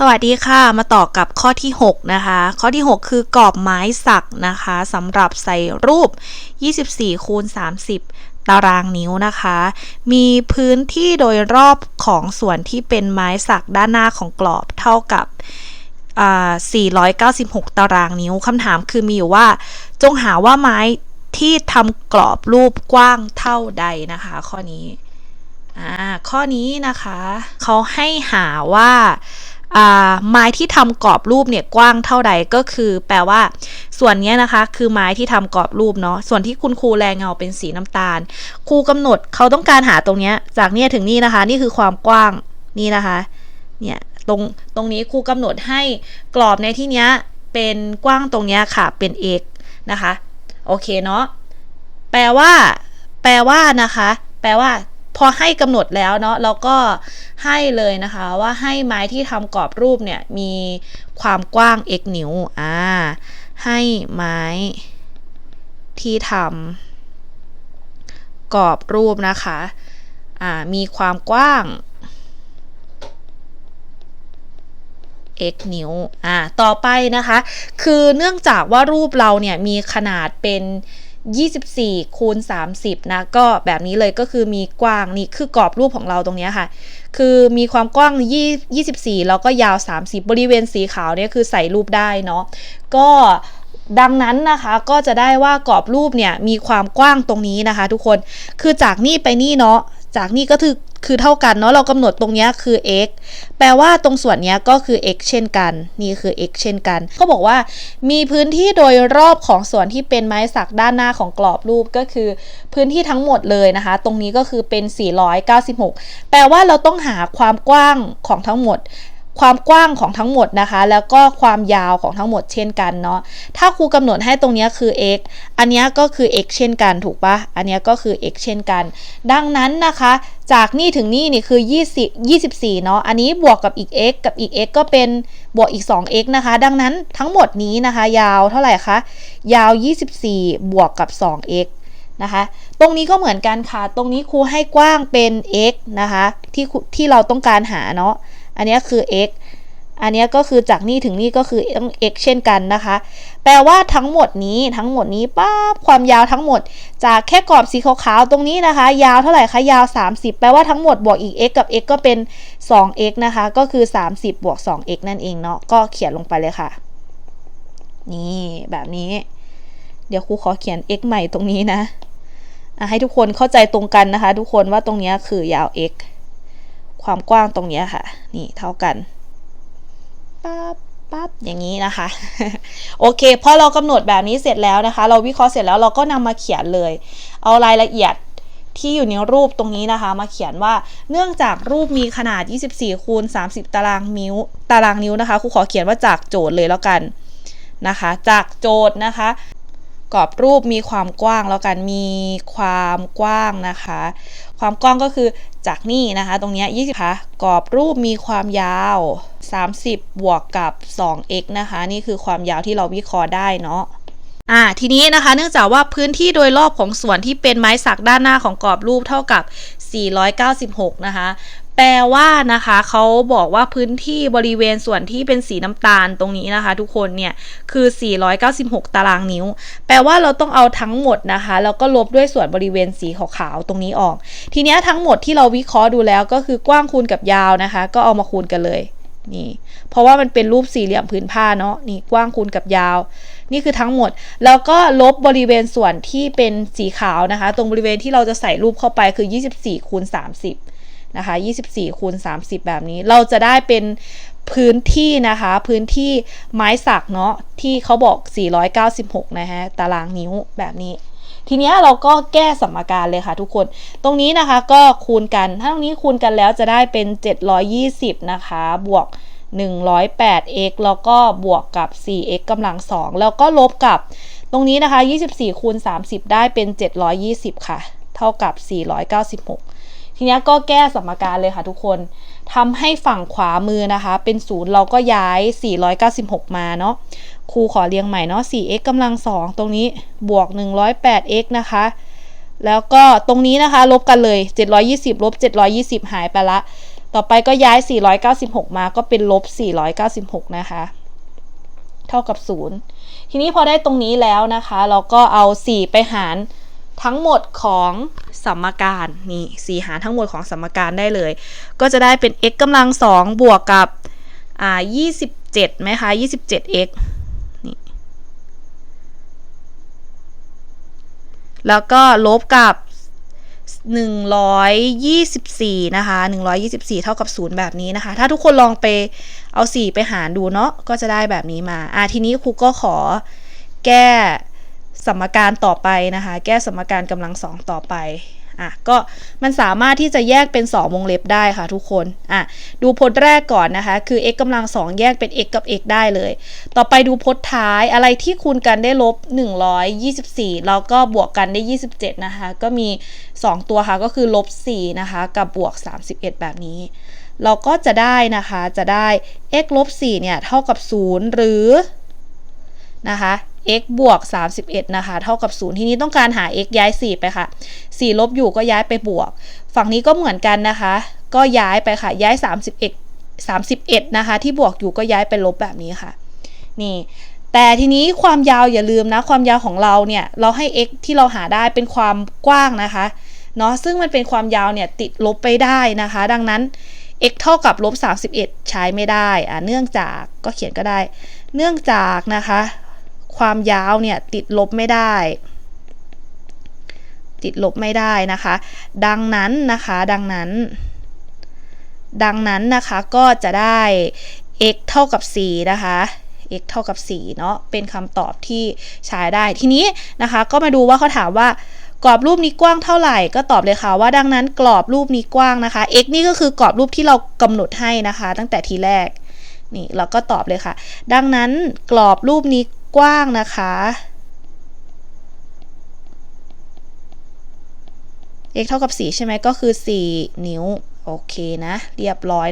สวัสดีค่ะ มาต่อกับข้อที่ 6 นะคะ ข้อที่ 6 คือกรอบไม้สักนะคะสำหรับใส่รูป 24 คูณ 30 ตารางนิ้วนะคะ มีพื้นที่โดยรอบของส่วนที่เป็นไม้สักด้านหน้าของกรอบเท่ากับอ่า496 ตารางนิ้วคำถามคือมีอยู่ว่า จงหาว่าไม้ที่ทำกรอบรูปกว้างเท่าใดนะคะ ข้อนี้อ่าข้อนี้นะคะ เขาให้หาว่า ไม้ที่ทำกรอบรูปเนี่ยกว้างเท่าใดก็คือ แปลว่า ส่วนนี้นะคะ คือไม้ที่ทำกรอบรูปเนาะส่วนที่คุณครูแรงเงาเป็นสีน้ำตาล ครูกำหนดเขาต้องการหาตรงนี้จากนี้ถึงนี่นะคะ นี่คือความกว้างนี่นะคะเนี่ยตรงตรงนี้ครูกำหนดให้กรอบในที่นี้เป็นกว้างตรงนี้ค่ะเป็น x นะคะโอเคเนาะแปลว่า แปลว่านะคะ แปลว่า พอให้กำหนดแล้วเนาะเราก็ ให้เลยนะคะว่าให้ไม้ที่ทำกรอบรูปเนี่ยมีความกว้าง x นิ้วอ่าให้ไม้ที่ทำกรอบรูปนะคะอ่ามีความกว้าง x นิ้ว อ่า ต่อไปนะคะ คือเนื่องจากว่ารูปเราเนี่ยมีขนาดเป็น 24คูณ30นะก็แบบนี้เลยก็คือมีกว้างนี่คือกรอบรูปของเราตรงนี้ค่ะ คือมีความกว้าง 24 แล้วก็ยาว 30 บริเวณสีขาวเนี่ยคือใส่รูปได้เนาะก็ดังนั้นนะคะก็จะได้ว่ากรอบรูปเนี่ยมีความกว้างตรงนี้นะคะ ทุกคนคือจากนี่ไปนี่เนาะ จากนี่ก็คือคือเท่ากันเนาะเรากำหนดตรงนี้คือ x แปลว่าตรงส่วนนี้ก็คือ x เช่นกัน นี่คือ x เช่นกันเขาบอกว่า มีพื้นที่โดยรอบของส่วนที่เป็นไม้สักด้านหน้าของกรอบรูปก็คือพื้นที่ทั้งหมดเลยนะคะ ตรงนี้ก็คือเป็น 496 แปลว่าเราต้องหาความกว้างของทั้งหมด ความกว้างของทั้งหมดนะคะ แล้วก็ความยาวของทั้งหมดเช่นกันเนาะถ้าครูกำหนดให้ตรงนี้คือ x อันนี้ก็คือ x เช่นกันถูกปะอันนี้ก็คือ x เช่นกัน ดังนั้นนะคะ จากนี่ถึงนี่นี่คือ 20 24เนาะอันนี้บวกกับอีก x กับอีก x ก็เป็นบวกอีก 2x นะคะ ดังนั้นทั้งหมดนี้นะคะ ยาวเท่าไหร่คะยาว 24 บวกกับ 2x นะคะ ตรงนี้ก็เหมือนกันค่ะ ตรงนี้ครูให้กว้างเป็น x นะคะ ที่ที่เราต้องการหาเนาะ อันนี้คือ x อันนี้ก็คือจากนี่ถึงนี่ก็คือต้อง x เช่นกันนะคะ แปลว่าทั้งหมดนี้ทั้งหมดนี้ป้าความยาวทั้งหมด จากแค่กรอบสีขาวๆตรงนี้นะคะ ยาวเท่าไหร่คะยาว 30 แปลว่าทั้งหมดบวกอีก x กับ x ก็เป็น 2x นะคะ ก็คือ 30 บวก 2x นั่นเองเนาะก็เขียนลงไปเลยค่ะ นี่แบบนี้ เดี๋ยวครูขอเขียน x ใหม่ตรงนี้นะให้ทุกคนเข้าใจตรงกันนะคะ ทุกคนว่าตรงนี้คือยาว x ความกว้างตรงนี้ค่ะ นี่เท่ากันปั๊บปั๊บอย่างนี้นะคะ โอเคพอเรากำหนดแบบนี้เสร็จแล้วนะคะ เราวิเคราะห์เสร็จแล้วเราก็นำมาเขียนเลย เอารายละเอียดที่อยู่ในรูปตรงนี้นะคะ มาเขียนว่าเนื่องจากรูปมีขนาด 24 คูณ 30 ตารางนิ้ว ตารางนิ้วนะคะครูขอเขียนว่าจากโจทย์เลยแล้วกันนะคะ จากโจทย์นะคะ กรอบรูปมีความกว้างแล้วกันมีความกว้างนะคะ ความกว้างก็คือจากนี่นะคะ ตรงนี้20ค่ะกรอบรูปมีความยาว 30 บวกกับ 2x นะคะ นี่คือความยาวที่เราวิเคราะห์ได้เนาะอ่าทีนี้นะคะเนื่องจากว่าพื้นที่โดยรอบของส่วนที่เป็นไม้สักด้านหน้าของกรอบรูปเท่ากับ 496 นะคะ แปลว่านะคะเขาบอกว่าพื้นที่บริเวณส่วนที่เป็นสีน้ำตาลตรงนี้นะคะ ทุกคนเนี่ยคือ 496 ตารางนิ้ว แปลว่าเราต้องเอาทั้งหมดนะคะแล้วก็ลบด้วยส่วนบริเวณสีขาวๆตรงนี้ออก ทีนี้ทั้งหมดที่เราวิเคราะห์ดูแล้วก็คือกว้างคูณกับยาวนะคะ ก็เอามาคูณกันเลยนี่เพราะว่ามันเป็นรูปสี่เหลี่ยมพื้นผ้าเนาะนี่กว้างคูณกับยาว นี่คือทั้งหมด แล้วก็ลบบริเวณส่วนที่เป็นสีขาวนะคะ ตรงบริเวณที่เราจะใส่รูปเข้าไปคือ 24คูณ30 นะคะ 24คูณ30 แบบนี้ เราจะได้เป็นพื้นที่นะคะ พื้นที่ไม้สักเนาะที่เขาบอก 496 นะฮะ ตารางนิ้วแบบนี้ ทีนี้เราก็แก้สมการเลยค่ะทุกคน ตรงนี้นะคะก็คูณกัน ถ้าตรงนี้คูณกันแล้วจะได้เป็น 720 นะคะ บวก 108x แล้วก็บวกกับ 4x กำลัง 2 แล้วก็ลบกับตรงนี้นะคะ 24คูณ30 ได้เป็น 720 ค่ะ เท่ากับ 496 ทีนี้ก็แก้สมการเลยค่ะทุกคนทำให้ฝั่งขวามือนะคะ เป็นศูนย์เราก็ย้าย 496 มาเนาะครูขอเรียงใหม่เนาะ 4x กำลัง 2 ตรงนี้บวก 108x นะคะ แล้วก็ตรงนี้นะคะ ลบกันเลย 720 ลบ 720 หายไปละ ต่อไปก็ย้าย 496 มาก็เป็นลบ 496 นะคะ เท่ากับ 0 ทีนี้พอได้ตรงนี้แล้วนะคะ เราก็เอา 4 ไปหาร ทั้งหมดของสมการนี่4หารทั้งหมดของสมการได้เลย ก็จะได้เป็น x กำลัง2บวกกับอ่า27ไหมคะ 27x นี่แล้วก็ลบกับ 124 นะคะ 124 เท่ากับ 0 แบบนี้นะคะ ถ้าทุกคนลองไปเอา 4 ไปหารดูเนาะก็จะได้แบบนี้มา อะทีนี้ครูก็ขอแก้ สมการต่อไปนะคะ แก้สมการกำลังสองต่อไปอะก็มันสามารถที่จะแยกเป็น 2 วงเล็บได้ค่ะทุกคนอะดูพจน์แรกก่อนนะคะ คือ x กำลัง 2 แยกเป็น x กับ x ได้เลย ต่อไปดูพจน์ท้ายอะไรที่คูณกันได้ลบ 124 แล้วก็บวกกันได้ 27 นะคะ ก็มี 2 ตัวค่ะก็คือลบ 4 นะคะ กับบวก 31 แบบนี้ เราก็จะได้นะคะจะได้ x ลบ 4 เนี่ย เท่ากับ 0 หรือนะคะ x บวก 31 นะคะ เท่ากับ 0 ทีนี้ต้องการหา x ย้าย 4 ไปค่ะ 4 ลบอยู่ก็ย้ายไปบวก ฝั่งนี้ก็เหมือนกันนะคะ ก็ย้ายไปค่ะ ย้าย31 31 นะคะ ที่บวกอยู่ก็ย้ายไปลบแบบนี้ค่ะ นี่ แต่ทีนี้ความยาวอย่าลืมนะ ความยาวของเราเนี่ย เราให้ x ที่เราหาได้เป็นความกว้างนะคะ เนาะ ซึ่งมันเป็นความยาวเนี่ยติดลบไปได้นะคะ ดังนั้น x เท่ากับลบ31 ใช้ไม่ได้ อ่าเนื่องจากก็เขียนก็ได้ เนื่องจากนะคะ ความยาวเนี่ยติดลบไม่ได้ ติดลบไม่ได้นะคะ ดังนั้นนะคะดังนั้น ดังนั้นนะคะก็จะได้ x เท่ากับ 4 นะคะ x เท่ากับ 4 เนาะเป็นคำตอบที่ใช้ได้ ทีนี้นะคะก็มาดูว่าเขาถามว่ากรอบรูปนี้กว้างเท่าไหร่ก็ตอบเลยค่ะว่าดังนั้นกรอบรูปนี้กว้างนะคะ x นี่ก็คือกรอบรูปที่เรากำหนดให้นะคะ ตั้งแต่ทีแรกนี่เราก็ตอบเลยค่ะ ดังนั้นกรอบรูปนี้ กว้างนะคะ x เท่ากับ 4 ใช่ไหมก็คือ 4 นิ้ว โอเคนะ เรียบร้อย